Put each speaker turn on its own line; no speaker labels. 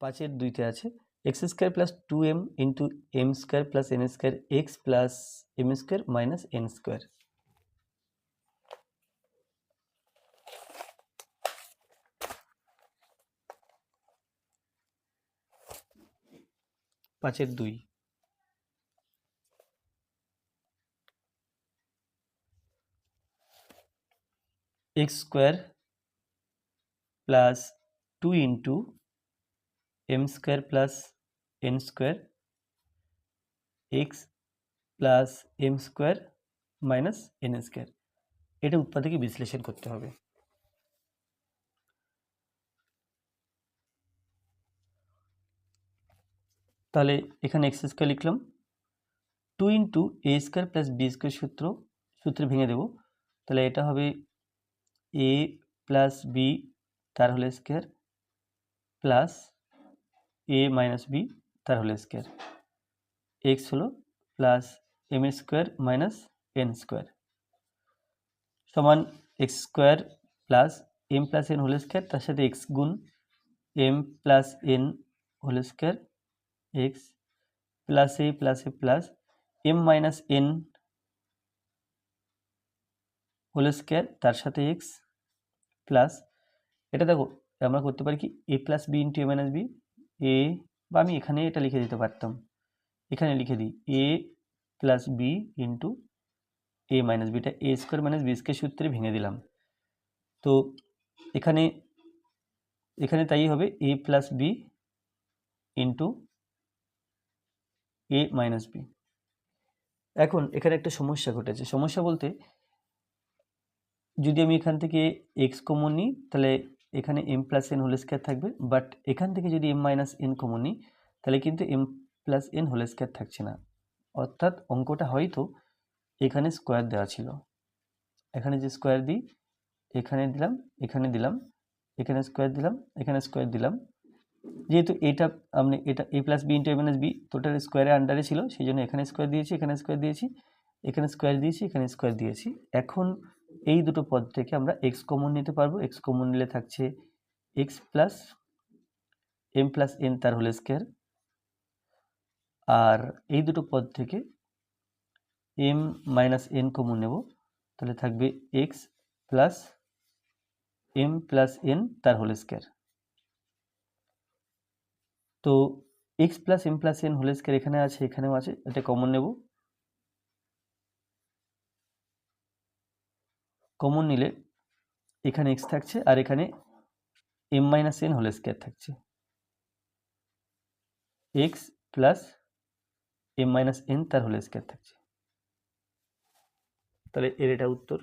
পাঁচের দুইতে আছে। X square plus two m into m square plus n square x plus m square minus n square. পাঁচের দুই। X square plus two into m square plus n square x plus m square minus n square এটা উৎপাদকে বিশ্লেষণ করতে হবে। তাহলে এখানে x square লিখলাম। Two into a square plus b square সূত্র, সূত্রে ভেঙে দেব। তাহলে এটা হবে এ প্লাস বি তার হলে square plus a minus b তার হলে স্কোয়ার এক্স হলো plus m square minus n square সমান x square plus m plus n whole square তার সাথে এক্স গুণ m plus n whole square x plus a plus a plus m minus n whole square তার সাথে x plus এটা দেখো আমরা করতে পারি কি? A plus b into a minus b a বা আমি এখানে এটা লিখে দিতে পারতাম। এখানে লিখে দিই a plus b into a minus beta a square minus b square সূত্রে ভেঙে দিলাম। তো এখানে এখানে তাই হবে a plus b into a minus b এখন এখানে একটা সমস্যা ঘটেছে। সমস্যা বলতে, যদি আমি এখান থেকে এক্স কমন নিই, তাহলে এখানে m plus n whole square থাকবে বাট এখান থেকে যদি এম মাইনাস এন কমন নিই, তাহলে কিন্তু m plus n whole square থাকছে না। অর্থাৎ অঙ্কটা হয়তো এখানে স্কোয়ার দেওয়া ছিল। এখানে যে স্কোয়ার দিই, এখানে দিলাম এখানে দিলাম, এখানে স্কোয়ার দিলাম, এখানে স্কোয়ার দিলাম। যেহেতু এটা আপনি, এটা a plus b into a minus b total স্কোয়ারের আন্ডারে ছিল, সেই জন্য এখানে স্কোয়ার দিয়েছি, এখানে স্কোয়ার দিয়েছি, এখানে স্কোয়ার দিয়েছি, এখানে স্কোয়ার দিয়েছি। এখন এই দুটো পদ থেকে আমরা এক্স কমন নিতে পারব। এক্স কমন নিলে থাকছে x plus m plus n তার হোল স্কোয়ার আর এই দুটো পদ থেকে এম মাইনাস এন কমন নেব। তাহলে থাকবে x plus m plus n তার হোল স্কোয়ার তো x plus m plus n whole square এখানে আছে, এখানেও আছে, এটা কমন নেব। কমন নিলে এখানে এক্স থাকছে আর এখানে m minus n whole square থাকছে। X plus m minus n তার হোল স্কোয়ার থাকছে। তাহলে এর এটা উত্তর